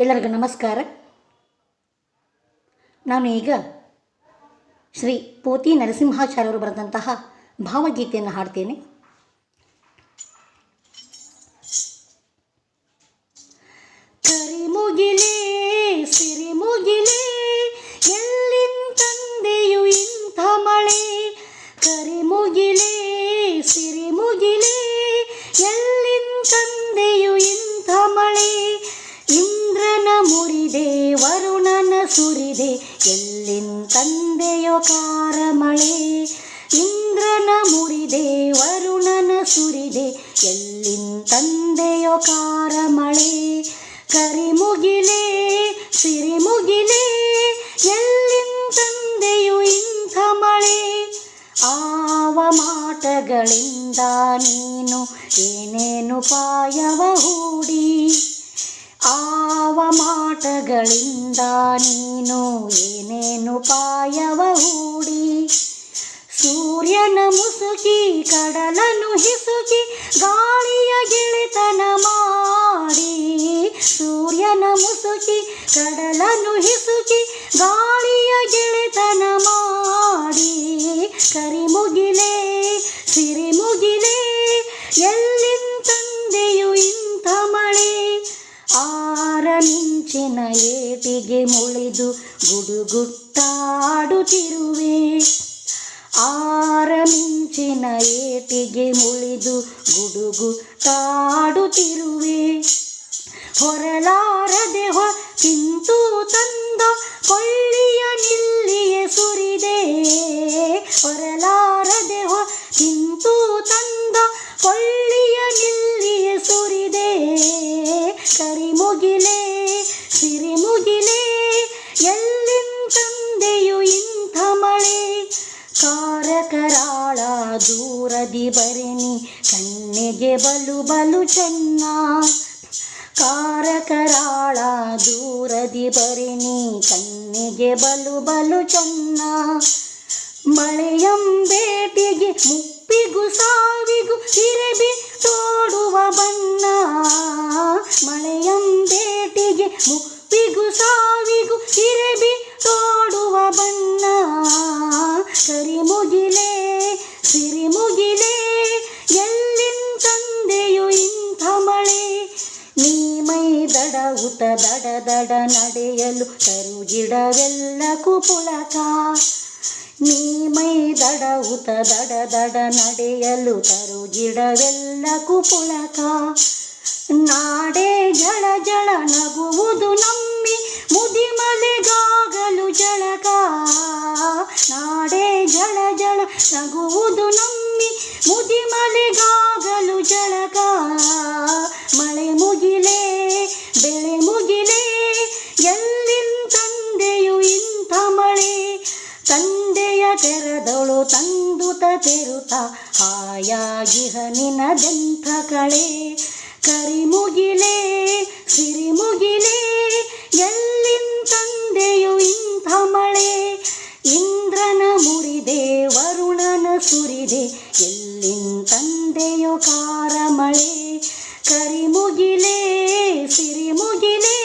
ಎಲ್ಲರಿಗೂ ನಮಸ್ಕಾರ. ನಾನು ಈಗ ಶ್ರೀ ಪೋತಿ ನರಸಿಂಹಾಚಾರ್ಯರು ಬರೆದಂತಹ ಭಾವಗೀತೆಯನ್ನು ಹಾಡ್ತೇನೆ. ಎಲ್ಲಿಂತಂದೆಯೋ ಕಾರ ಮಳೆ ಇಂದ್ರನ ಮುರಿದೆ ವರುಣನ ಸುರಿದೆ ಎಲ್ಲಿಂತಂದೆಯೋ ಕಾರ ಮಳೆ ಕರಿಮುಗಿಲೇ ಸಿರಿಮುಗಿಲೇ ಎಲ್ಲಿಂತಂದೆಯು ಇಂಥ ಮಳೆ ಆವ ಮಾಟಗಳಿಂದ ನೀನು ಏನೇನು ಪಾಯವ ಹೂಡಿ ಆವ ಮಾಟಗಳಿಂದ ನೀನು ಏನೇನು ಪಾಯವ ಹೂಡಿ. ಸೂರ್ಯನ ಮುಸುಕಿ ಕಡಲನು ಹಿಸುಕಿ, ಗಾಳಿಯ ಗೆಳೆತನ ಮಾಡಿ. ಸೂರ್ಯನ ಮುಸುಕಿ ಕಡಲನು ಹಿಸುಕಿ, ಗಾಳಿಯ ಗೆಳೆತನ ಮಾಡಿ. ಕರಿಮುಗಿಲೇ ಸಿರಿಮುಗಿಲೆ ಎಲ್ಲಿಂತಂದೆಯು ಇಂಥ ಮಳೆ? ಆರ ಮಿಂಚಿನ ಏಟಿಗೆ ಮುಳಿದು ಗುಡುಗುಟ್ಟಾಡುತ್ತಿರುವೆ ಆರ ಮಿಂಚಿನ ಏಟಿಗೆ ಮುಳಿದು ಗುಡುಗು ತಾಡುತ್ತಿರುವೆ. ಹೊರಲಾರದೆ ಹೊ ಕಿಂತು ತಂದ ಕೊಳ್ಳಿಯ ನಿಲ್ಲಿಯೇ ಸುರಿದೆ. ಹೊರಲಾರದೆ ದೂರದಿ ಬರೆನಿ ಕಣ್ಣಿಗೆ ಬಲು ಬಲು ಚೆನ್ನ ಕಾರಕರಾಳ ದೂರದಿ ಬರೆನಿ ಕಣ್ಣಿಗೆ ಬಲು ಬಲು ಚೆನ್ನ ಮಳೆಯಂಬೇಟಿಗೆ ಮುಪ್ಪಿಗೂ ಸಾವಿಗೂ ಇರಬಿ ತೋಡುವ ಬಣ್ಣ ಮಳೆಯಂಬೇಟಿಗೆ ಮುಪ್ಪಿಗೂ ದಡ ದಡ ನಡೆಯಲು ತರುಗಿಡವೆಲ್ಲ ಕುಪುಳಕ. ನೀ ಮೈ ದಡ ಉತ ದಡ ದಡ ನಡೆಯಲು ತರುಗಿಡವೆಲ್ಲ ಕುಪುಳಕ. ನಾಡೇ ಜಳ ಜಳ ನಗುವುದು ನಮ್ಮಿ ಮುದಿಮಲೆಗಾಗಲು ಜಳಕ. ನಾಡೇ ಜಳ ಜಳ ನಗುವುದು ನಮ್ಮಿ ಮುದಿಮಲೆಗಾಗಲು ಜಳಕ. ತಿರುತ ಹಾಯಾಗಿಹ ನಿನದಂಥ ಕಳೆ ಕರಿಮುಗಿಲೇ, ಸಿರಿಮುಗಿಲೇ ತಂದೆಯು ಇಂಥ ಮಳೆ? ಇಂದ್ರನ ಮುರಿದೆ, ವರುಣನ ಸುರಿದೆ ತಂದೆಯು ಕಾರ ಮಳೆ ಕರಿಮುಗಿಲೇ, ಸಿರಿಮುಗಿಲೇ